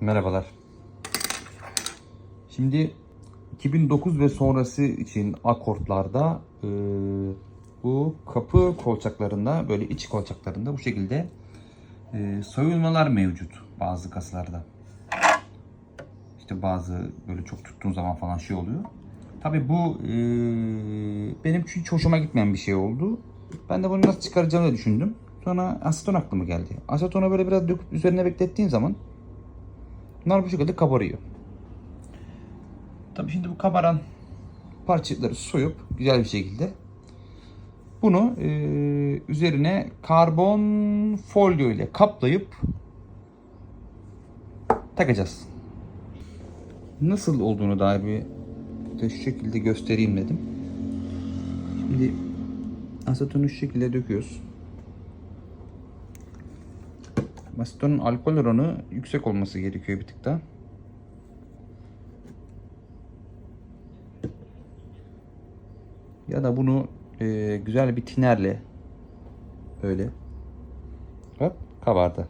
Merhabalar. Şimdi 2009 ve sonrası için akortlarda e, bu kapı kolçaklarında böyle iç kolçaklarında bu şekilde e, soyulmalar mevcut bazı kasalarda. İşte bazı böyle çok tuttuğun zaman falan şey oluyor. Tabi bu e, benim hiç hoşuma gitmeyen bir şey oldu. Ben de bunu nasıl çıkaracağımı düşündüm. Sonra aseton aklıma geldi. Asetonu böyle biraz döküp üzerine beklettiğin zaman bunlar bu şekilde kabarıyor. Tabii şimdi bu kabaran parçaları soyup güzel bir şekilde bunu e, üzerine karbon folyo ile kaplayıp takacağız. Nasıl olduğunu daha bir de şu şekilde göstereyim dedim. Şimdi asetonu şu şekilde döküyoruz. Asetonun alkol oranı yüksek olması gerekiyor bir tık daha. Ya da bunu e, güzel bir tinerle böyle hop kabardı.